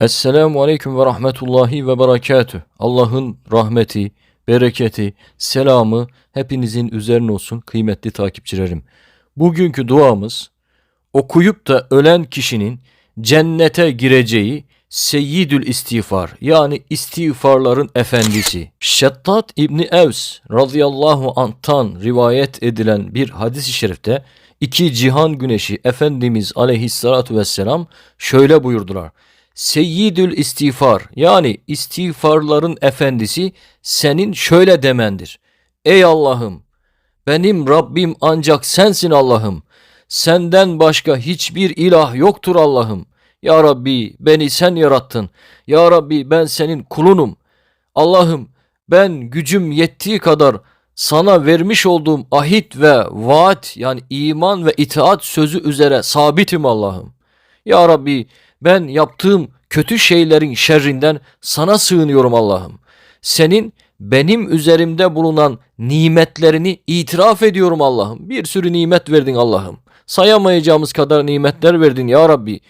Esselamu Aleyküm ve Rahmetullahi ve Berekatüh. Allah'ın rahmeti, bereketi, selamı hepinizin üzerine olsun kıymetli takipçilerim. Bugünkü duamız okuyup da ölen kişinin cennete gireceği Seyyidül İstiğfar yani istiğfarların efendisi. Şeddat İbni Evs radıyallahu anh'tan rivayet edilen bir hadis-i şerifte iki cihan güneşi Efendimiz aleyhissalatu vesselam şöyle buyurdular. Seyyidül istiğfar yani istiğfarların efendisi senin şöyle demendir. Ey Allah'ım benim Rabbim ancak sensin Allah'ım. Senden başka hiçbir ilah yoktur Allah'ım. Ya Rabbi beni sen yarattın. Ya Rabbi ben senin kulunum. Allah'ım ben gücüm yettiği kadar sana vermiş olduğum ahit ve vaat yani iman ve itaat sözü üzere sabitim Allah'ım. Ya Rabbi ben yaptığım kötü şeylerin şerrinden sana sığınıyorum Allah'ım. Senin benim üzerimde bulunan nimetlerini itiraf ediyorum Allah'ım. Bir sürü nimet verdin Allah'ım. Sayamayacağımız kadar nimetler verdin ya Rabbi.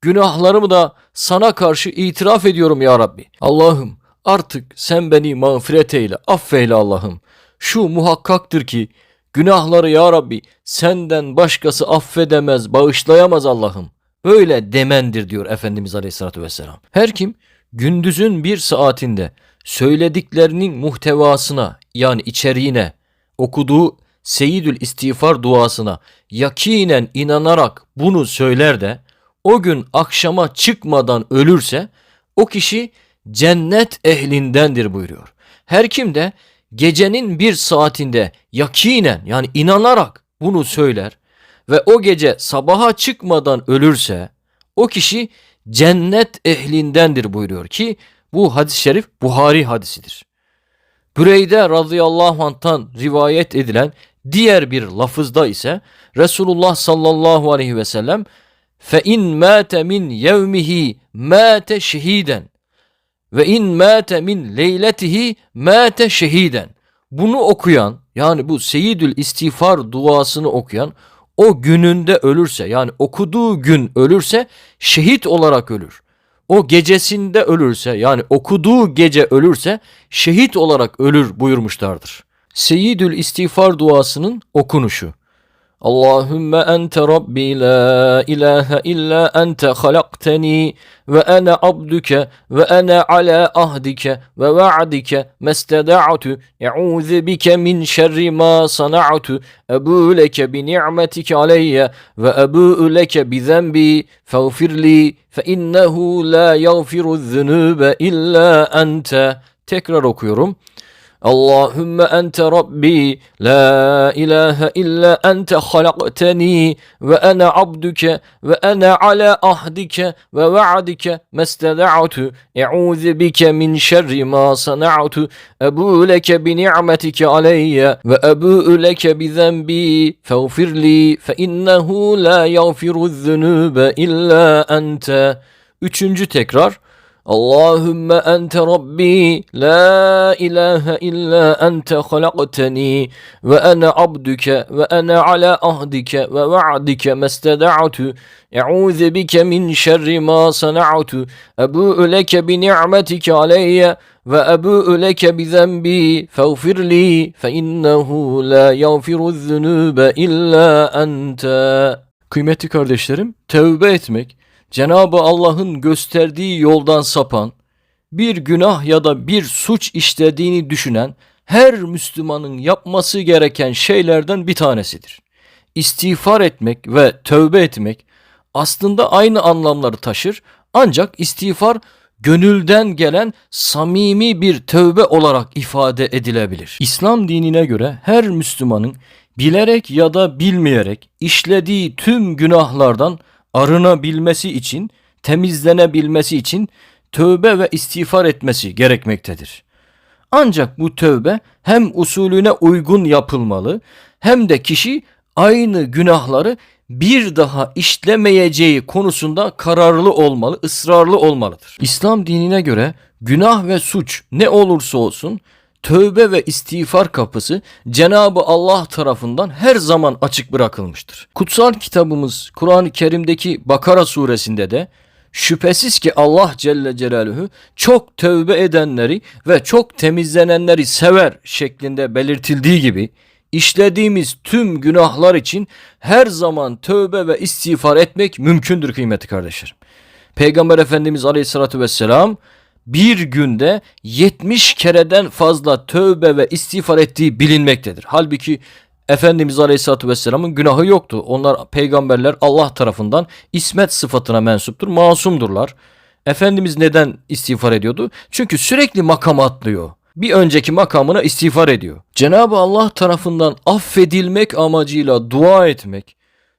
Günahlarımı da sana karşı itiraf ediyorum ya Rabbi. Allah'ım artık sen beni mağfiret eyle, affeyle Allah'ım. Şu muhakkaktır ki günahları ya Rabbi senden başkası affedemez, bağışlayamaz Allah'ım. Böyle demendir diyor Efendimiz Aleyhisselatü Vesselam. Her kim gündüzün bir saatinde söylediklerinin muhtevasına yani içeriğine okuduğu Seyyidül İstiğfar duasına yakinen inanarak bunu söyler de o gün akşama çıkmadan ölürse o kişi cennet ehlindendir buyuruyor. Her kim de gecenin bir saatinde yakinen yani inanarak bunu söyler ve o gece sabaha çıkmadan ölürse o kişi cennet ehlindendir buyuruyor ki bu hadis-i şerif Buhari hadisidir. Büreyde radıyallahu anh'tan rivayet edilen diğer bir lafızda ise Resulullah sallallahu aleyhi ve sellem fe in mate min yevmihi mate şehiden ve in mate min leyletihi mate şehiden. Bunu okuyan yani bu Seyyidül İstiğfar duasını okuyan o gününde ölürse yani okuduğu gün ölürse şehit olarak ölür. O gecesinde ölürse yani okuduğu gece ölürse şehit olarak ölür buyurmuşlardır. Seyyidül İstiğfar duasının okunuşu. İlla ente halakteni ve ene abduke ve ene ala ahdike ve va'dike mesteda'tu. E'udhu bike min şerri ma sana'tu. Ebu leke bi ni'metike aleyye ve ebu leke bi zenbi. Feğfirli fe innehu la yagfiru zunube illa ente. Tekrar okuyorum. اللهم أنت ربي لا إله إلا أنت خلقتني وأنا عبدك وأنا على عهدك ووعدك ما استدعت أعوذ بك من شر ما صنعت أبو لك بنعمتك علي وأبوء لك بذنبي فاغفر لي فإنه لا يغفر الذنوب إلا أنت Üçüncü tekrar اللهم أنت ربي لا إله إلا أنت خلقتني وأنا عبدك وأنا على عهدك ووعدك ما استدعت أعوذ بك من شر ما صنعت أبوء لك بنعمتك علي وأبوء لك بذنبي فاغفر لي فإنه لا يغفر الذنوب إلا أنت Kıymetli kardeşlerim, tevbe etmek, Cenabı Allah'ın gösterdiği yoldan sapan, bir günah ya da bir suç işlediğini düşünen her Müslümanın yapması gereken şeylerden bir tanesidir. İstiğfar etmek ve tövbe etmek aslında aynı anlamları taşır ancak istiğfar gönülden gelen samimi bir tövbe olarak ifade edilebilir. İslam dinine göre her Müslümanın bilerek ya da bilmeyerek işlediği tüm günahlardan arınabilmesi için, temizlenebilmesi için tövbe ve istiğfar etmesi gerekmektedir. Ancak bu tövbe hem usulüne uygun yapılmalı hem de kişi aynı günahları bir daha işlemeyeceği konusunda kararlı olmalı, ısrarlı olmalıdır. İslam dinine göre günah ve suç ne olursa olsun tövbe ve istiğfar kapısı Cenabı Allah tarafından her zaman açık bırakılmıştır. Kutsal kitabımız Kur'an-ı Kerim'deki Bakara suresinde de Şüphesiz ki Allah Celle Celaluhu çok tövbe edenleri ve çok temizlenenleri sever şeklinde belirtildiği gibi işlediğimiz tüm günahlar için her zaman tövbe ve istiğfar etmek mümkündür kıymetli kardeşlerim. Peygamber Efendimiz Aleyhisselatü Vesselam bir günde 70 kereden fazla tövbe ve istiğfar ettiği bilinmektedir. Halbuki Efendimiz Aleyhisselatü Vesselam'ın günahı yoktu. Onlar peygamberler Allah tarafından ismet sıfatına mensuptur, masumdurlar. Efendimiz neden istiğfar ediyordu? Çünkü sürekli makam atlıyor. Bir önceki makamına istiğfar ediyor. Cenab-ı Allah tarafından affedilmek amacıyla dua etmek,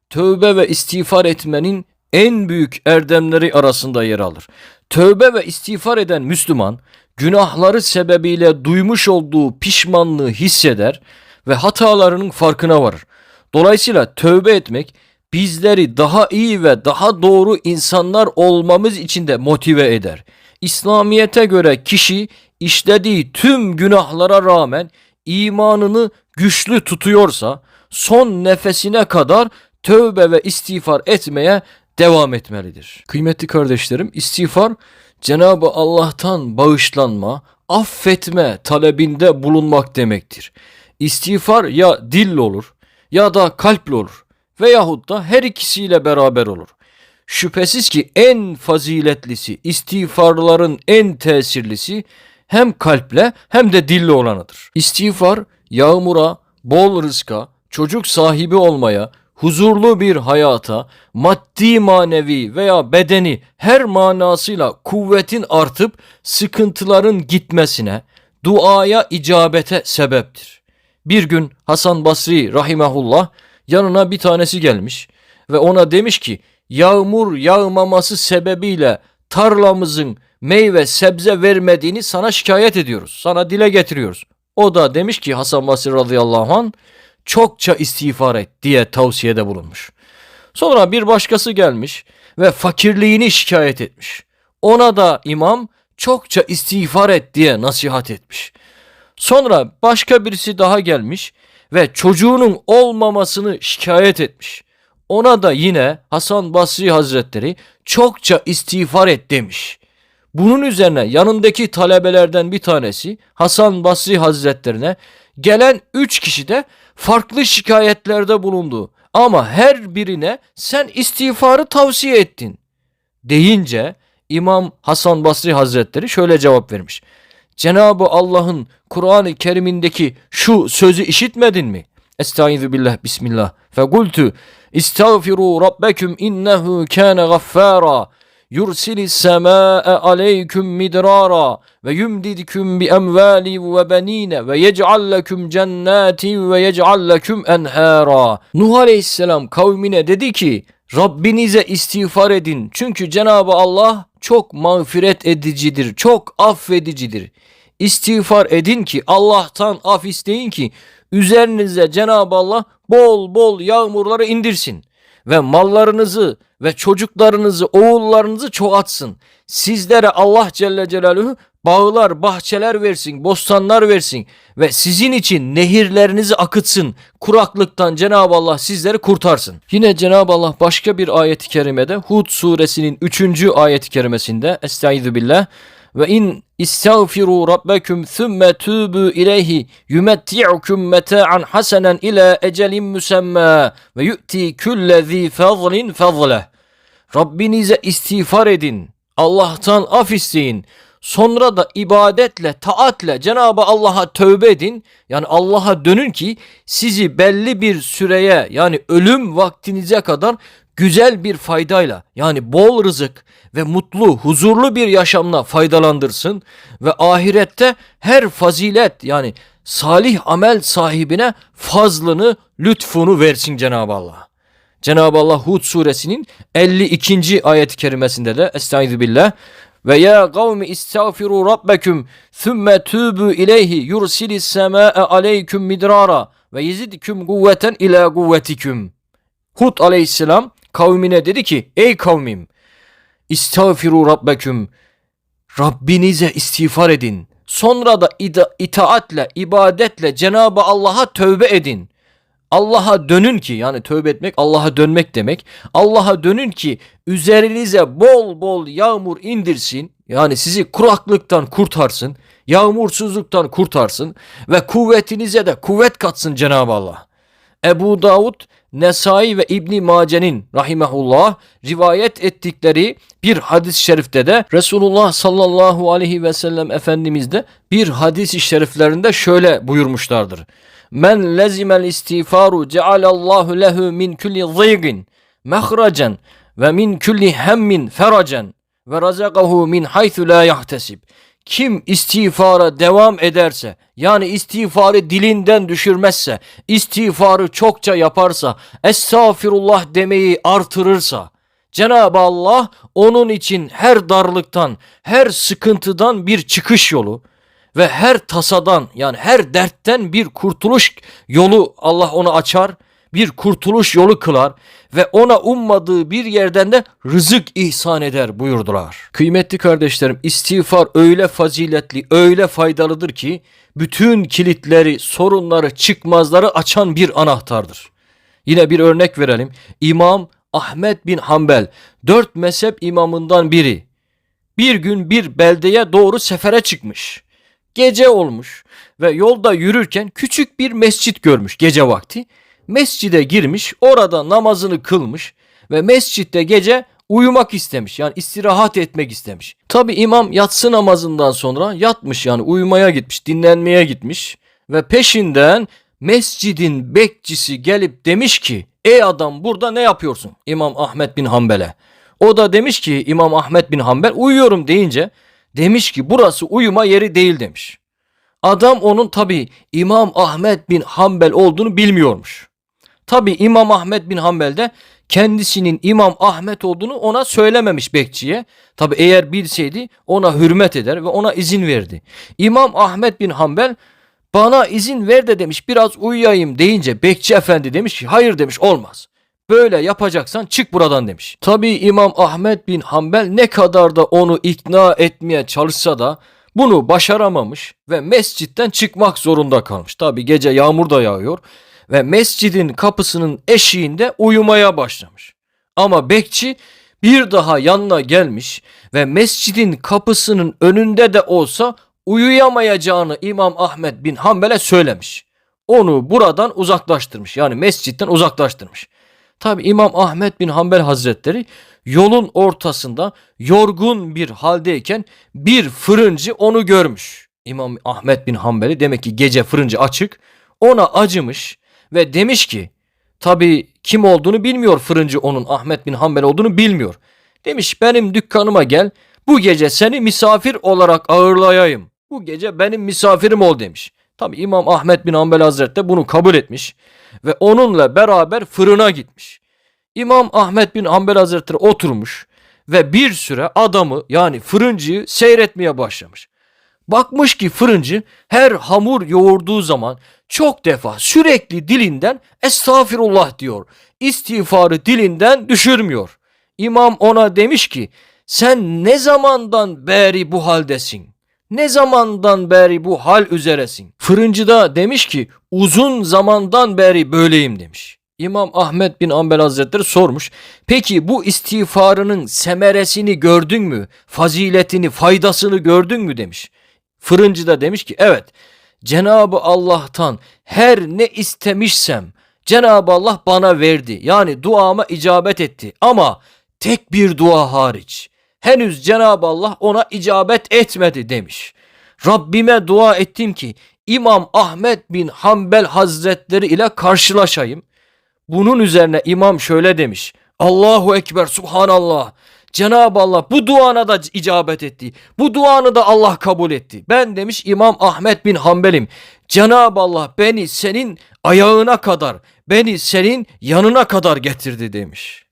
tövbe ve istiğfar etmenin en büyük erdemleri arasında yer alır. Tövbe ve istiğfar eden Müslüman günahları sebebiyle duymuş olduğu pişmanlığı hisseder ve hatalarının farkına varır. Dolayısıyla tövbe etmek bizleri daha iyi ve daha doğru insanlar olmamız için de motive eder. İslamiyete göre kişi işlediği tüm günahlara rağmen imanını güçlü tutuyorsa son nefesine kadar tövbe ve istiğfar etmeye devam etmelidir. Kıymetli kardeşlerim, istiğfar Cenab-ı Allah'tan bağışlanma, affetme talebinde bulunmak demektir. İstiğfar ya dille olur ya da kalple olur veyahut da her ikisiyle beraber olur. Şüphesiz ki en faziletlisi, istiğfarların en tesirlisi hem kalple hem de dille olanıdır. İstiğfar yağmura, bol rızka, çocuk sahibi olmaya, huzurlu bir hayata, maddi manevi veya bedeni her manasıyla kuvvetin artıp sıkıntıların gitmesine, duaya icabete sebeptir. Bir gün Hasan Basri rahimahullah yanına bir tanesi gelmiş ve ona demiş ki yağmur yağmaması sebebiyle tarlamızın meyve sebze vermediğini sana şikayet ediyoruz. Sana dile getiriyoruz. O da demiş ki Hasan Basri radıyallahu an çokça istiğfar et diye tavsiyede bulunmuş. Sonra bir başkası gelmiş ve fakirliğini şikayet etmiş. Ona da imam çokça istiğfar et diye nasihat etmiş. Sonra başka birisi daha gelmiş ve çocuğunun olmamasını şikayet etmiş. Ona da yine Hasan Basri Hazretleri çokça istiğfar et demiş. Bunun üzerine yanındaki talebelerden bir tanesi Hasan Basri Hazretlerine gelen üç kişi de farklı şikayetlerde bulundu. Ama her birine sen istiğfarı tavsiye ettin. Deyince İmam Hasan Basri Hazretleri şöyle cevap vermiş. Cenab-ı Allah'ın Kur'an-ı Kerim'indeki şu sözü işitmedin mi? Estaizu billah bismillah. Fekultu istağfiru rabbekum innehu kâne gaffâra yursilis semâe aleyküm midrara ve yumdidküm bi emvâli ve benîne ve yec'al leküm cennetin ve yec'al leküm enhâra. Nuh aleyhisselam kavmine dedi ki Rabbinize istiğfar edin. Çünkü Cenab-ı Allah çok mağfiret edicidir, çok affedicidir. İstiğfar edin ki Allah'tan af isteyin ki üzerinize Cenab-ı Allah bol bol yağmurları indirsin ve mallarınızı ve çocuklarınızı, oğullarınızı çoğaltsın. Sizlere Allah Celle Celaluhu bağlar, bahçeler versin, bostanlar versin ve sizin için nehirlerinizi akıtsın. Kuraklıktan Cenab-ı Allah sizleri kurtarsın. Yine Cenab-ı Allah başka bir ayet-i kerimede Hud suresinin 3. ayet-i kerimesinde Estaizu billah ve in istağfiru rabbekum thumme tubu ileyhi yumetti'ukum meta'an hasenen ila ecelin musemma ve yu'ti kulle zi fazlin fazleh. Rabbinize istiğfar edin. Allah'tan af isteyin. Sonra da ibadetle, taatle Cenab-ı Allah'a tövbe edin. Yani Allah'a dönün ki sizi belli bir süreye yani ölüm vaktinize kadar güzel bir faydayla yani bol rızık ve mutlu, huzurlu bir yaşamla faydalandırsın ve ahirette her fazilet yani salih amel sahibine fazlını, lütfunu versin Cenab-ı Allah. Cenab-ı Allah Hud suresinin 52. ayet-i kerimesinde de Estaizu billah ve ya kavmi istağfiru rabbekum thumme tubu ileyhi yursilis semâe aleyküm midrara ve yezidküm kuvveten ila kuvvetikum. Hud aleyhisselam kavmine dedi ki ey kavmim istağfiru rabbeküm Rabbinize istiğfar edin. Sonra da ida- itaatle, ibadetle Cenab-ı Allah'a tövbe edin. Allah'a dönün ki yani tövbe etmek Allah'a dönmek demek. Allah'a dönün ki üzerinize bol bol yağmur indirsin. Yani sizi kuraklıktan kurtarsın. Yağmursuzluktan kurtarsın. Ve kuvvetinize de kuvvet katsın Cenab-ı Allah. Ebu Davud, Nesai ve İbni Mace'nin rahimehullah rivayet ettikleri bir hadis-i şerifte de Resulullah sallallahu aleyhi ve sellem Efendimiz de bir hadis-i şeriflerinde şöyle buyurmuşlardır. Men lezimel istiğfaru cealallahu lehu min kulli zîgin mehracen ve min kulli hemmin feracen ve razakahu min haythu la yahtesib. Kim istiğfara devam ederse yani istiğfarı dilinden düşürmezse istiğfarı çokça yaparsa estağfirullah demeyi artırırsa Cenab-ı Allah onun için her darlıktan her sıkıntıdan bir çıkış yolu ve her tasadan yani her dertten bir kurtuluş yolu Allah ona açar bir kurtuluş yolu kılar ve ona ummadığı bir yerden de rızık ihsan eder buyurdular. Kıymetli kardeşlerim istiğfar öyle faziletli, öyle faydalıdır ki bütün kilitleri, sorunları, çıkmazları açan bir anahtardır. Yine bir örnek verelim. İmam Ahmet bin Hanbel, dört mezhep imamından biri. Bir gün bir beldeye doğru sefere çıkmış. Gece olmuş ve yolda yürürken küçük bir mescit görmüş gece vakti mescide girmiş, orada namazını kılmış ve mescitte gece uyumak istemiş. Yani istirahat etmek istemiş. Tabi imam yatsı namazından sonra yatmış yani uyumaya gitmiş, dinlenmeye gitmiş ve peşinden mescidin bekçisi gelip demiş ki ey adam burada ne yapıyorsun İmam Ahmet bin Hanbel'e. O da demiş ki İmam Ahmet bin Hanbel uyuyorum deyince demiş ki burası uyuma yeri değil demiş. Adam onun tabi İmam Ahmet bin Hanbel olduğunu bilmiyormuş. Tabi İmam Ahmet bin Hanbel de kendisinin İmam Ahmet olduğunu ona söylememiş bekçiye. Tabi eğer bilseydi ona hürmet eder ve ona izin verdi. İmam Ahmet bin Hanbel bana izin ver de demiş biraz uyuyayım deyince bekçi efendi demiş ki hayır demiş olmaz. Böyle yapacaksan çık buradan demiş. Tabi İmam Ahmet bin Hanbel ne kadar da onu ikna etmeye çalışsa da bunu başaramamış ve mescitten çıkmak zorunda kalmış. Tabi gece yağmur da yağıyor ve mescidin kapısının eşiğinde uyumaya başlamış. Ama bekçi bir daha yanına gelmiş ve mescidin kapısının önünde de olsa uyuyamayacağını İmam Ahmet bin Hanbel'e söylemiş. Onu buradan uzaklaştırmış yani mescitten uzaklaştırmış. Tabi İmam Ahmet bin Hanbel Hazretleri yolun ortasında yorgun bir haldeyken bir fırıncı onu görmüş. İmam Ahmet bin Hanbel'i demek ki gece fırıncı açık ona acımış ve demiş ki tabi kim olduğunu bilmiyor fırıncı onun Ahmet bin Hanbel olduğunu bilmiyor. Demiş benim dükkanıma gel bu gece seni misafir olarak ağırlayayım. Bu gece benim misafirim ol demiş. Tabi İmam Ahmet bin Hanbel Hazretleri bunu kabul etmiş ve onunla beraber fırına gitmiş. İmam Ahmet bin Hanbel Hazretleri oturmuş ve bir süre adamı yani fırıncıyı seyretmeye başlamış. Bakmış ki fırıncı her hamur yoğurduğu zaman çok defa sürekli dilinden estağfirullah diyor. İstiğfarı dilinden düşürmüyor. İmam ona demiş ki sen ne zamandan beri bu haldesin? Ne zamandan beri bu hal üzeresin? Fırıncı da demiş ki uzun zamandan beri böyleyim demiş. İmam Ahmet bin Ambel Hazretleri sormuş. Peki bu istiğfarının semeresini gördün mü? Faziletini, faydasını gördün mü demiş. Fırıncı da demiş ki evet Cenabı Allah'tan her ne istemişsem Cenabı Allah bana verdi. Yani duama icabet etti ama tek bir dua hariç. Henüz Cenabı Allah ona icabet etmedi demiş. Rabbime dua ettim ki İmam Ahmet bin Hanbel Hazretleri ile karşılaşayım. Bunun üzerine imam şöyle demiş. Allahu Ekber Subhanallah. Cenab-ı Allah bu duana da icabet etti. Bu duanı da Allah kabul etti. Ben demiş İmam Ahmet bin Hanbel'im. Cenab-ı Allah beni senin ayağına kadar, beni senin yanına kadar getirdi demiş.